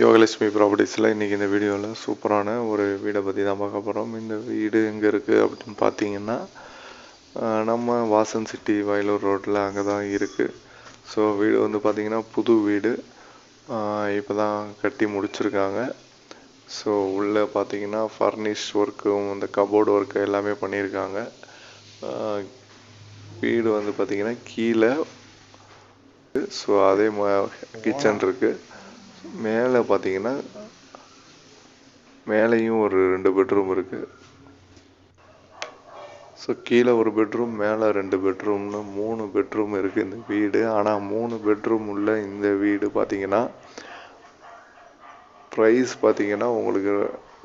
யோகலட்சுமி ப்ராப்பர்ட்டிஸில் இன்றைக்கி இந்த வீடியோவில் சூப்பரான ஒரு வீடை பற்றி தான் பார்க்க போகிறோம் இந்த வீடு எங்கே இருக்குது அப்படின்னு பார்த்தீங்கன்னா நம்ம வாசன் சிட்டி வயலூர் ரோட்டில் அங்கே தான் இருக்குது ஸோ வீடு வந்து பார்த்திங்கன்னா புது வீடு. இப்போ தான் கட்டி முடிச்சிருக்காங்க. ஸோ உள்ளே பார்த்தீங்கன்னா ஃபர்னிஷ் ஒர்க்கும் இந்த கபோர்டு ஒர்க்கு எல்லாமே பண்ணியிருக்காங்க. வீடு வந்து பார்த்திங்கன்னா கீழே ஸோ அதே கிச்சன் இருக்குது மேலே பார்த்தீங்கன்னா மேலேயும் ஒரு ரெண்டு பெட்ரூம் இருக்குது ஸோ கீழே ஒரு பெட்ரூம் மேலே ரெண்டு பெட்ரூம்னு மூணு பெட்ரூம் இருக்குது இந்த வீடு. ஆனால் மூணு பெட்ரூம் உள்ள இந்த வீடு பார்த்தீங்கன்னா ப்ரைஸ் பார்த்தீங்கன்னா உங்களுக்கு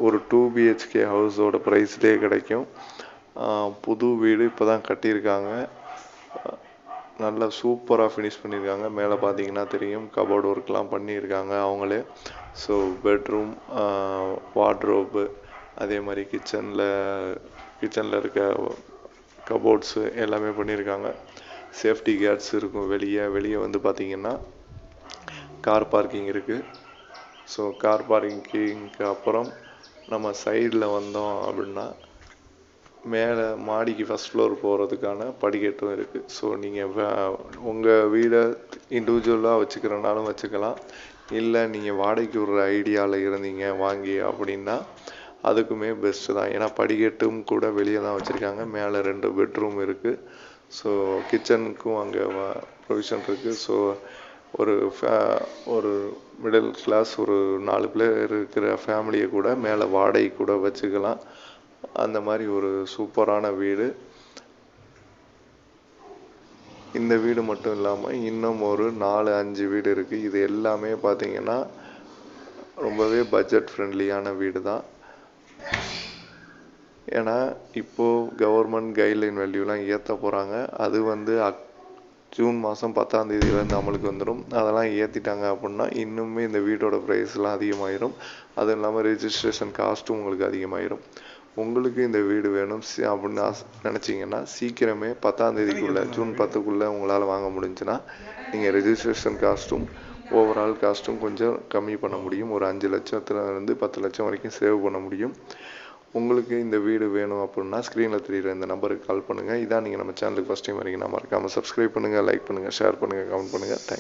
ஒரு டூ பிஹெச்கே ஹவுஸோட ப்ரைஸ்லேயே கிடைக்கும். புது வீடு இப்போ தான் கட்டியிருக்காங்க. நல்லா சூப்பராக ஃபினிஷ் பண்ணியிருக்காங்க. மேலே பார்த்தீங்கன்னா தெரியும் கபோர்டு ஒர்க்லாம் பண்ணியிருக்காங்க அவங்களே. ஸோ பெட்ரூம் வார்ட்ரோப்பு அதே மாதிரி கிச்சனில் கிச்சனில் இருக்க கபோர்ட்ஸு எல்லாமே பண்ணியிருக்காங்க. சேஃப்டி கேட்ஸ் இருக்கும் வெளியே. வெளியே வந்து பார்த்தீங்கன்னா கார் பார்க்கிங் இருக்குது ஸோ கார் பார்க்கிங்க்கு அப்புறம் நம்ம சைடில் வந்தோம் அப்படின்னா மேலே மாடிக்கு ஃபஸ்ட் ஃப்ளோர் போகிறதுக்கான படிக்கட்டும் இருக்குது ஸோ நீங்கள் உங்கள் வீடை இண்டிவிஜுவலாக வச்சுக்கிறனாலும் வச்சுக்கலாம். இல்லை நீங்கள் வாடகைக்கு விடுற ஐடியாவில் இருந்தீங்க வாங்கி அப்படின்னா அதுக்குமே பெஸ்ட்டு தான். ஏன்னா படிக்கட்டும் கூட வெளியே தான் வச்சுருக்காங்க. மேலே ரெண்டு பெட்ரூம் இருக்குது ஸோ கிச்சனுக்கும் அங்கே ப்ரொவிஷன் இருக்குது ஸோ ஒரு ஃபே ஒரு மிடில் கிளாஸ் ஒரு நாலு பேர் இருக்கிற ஃபேமிலியை கூட மேலே வாடகை கூட வச்சுக்கலாம். அந்த மாதிரி ஒரு சூப்பரான வீடு. இந்த வீடு மட்டும் இல்லாமல் இன்னும் ஒரு நாலு அஞ்சு வீடு இருக்குது இது எல்லாமே பார்த்தீங்கன்னா ரொம்பவே பட்ஜெட் ஃப்ரெண்ட்லியான வீடு தான் ஏன்னா இப்போது கவர்மெண்ட் கைட்லைன் வேல்யூலாம் ஏற்ற போகிறாங்க அது வந்து அக் ஜூன் மாதம் பத்தாம் தேதியிலேருந்து அமலுக்கு வந்துடும் அதெல்லாம் ஏற்றிட்டாங்க அப்படின்னா இன்னுமே இந்த வீட்டோட ப்ரைஸ்லாம் அதிகமாயிரும். அதுவும் இல்லாமல் ரெஜிஸ்ட்ரேஷன் காஸ்ட்டும் உங்களுக்கு அதிகமாயிரும். உங்களுக்கு இந்த வீடு வேணும் சி- அப்படின்னு ஆசை நினச்சிங்கன்னா சீக்கிரமே பத்தாம் தேதிக்குள்ளே ஜூன் பத்துக்குள்ளே உங்களால் வாங்க முடிஞ்சுன்னா நீங்கள் ரெஜிஸ்ட்ரேஷன் காஸ்ட்டும் ஓவரால் காஸ்ட்டும் கொஞ்சம் கம்மி பண்ண முடியும். ஒரு அஞ்சு லட்சத்துலேருந்து பத்து லட்சம் வரைக்கும் சேவ் பண்ண முடியும். உங்களுக்கு இந்த வீடு வேணும் அப்படின்னா ஸ்க்ரீனில் தெரியுற இந்த நம்பருக்கு கால் பண்ணுங்கள் இதான் நீங்கள் நம்ம சேனலுக்கு ஃபஸ்ட் டைம் வரீங்கன்னா மறக்காமல் சப்ஸ்கிரைப் பண்ணுங்கள் லைக் பண்ணுங்கள் ஷேர் பண்ணுங்கள் கமெண்ட் பண்ணுங்கள் தேங்க்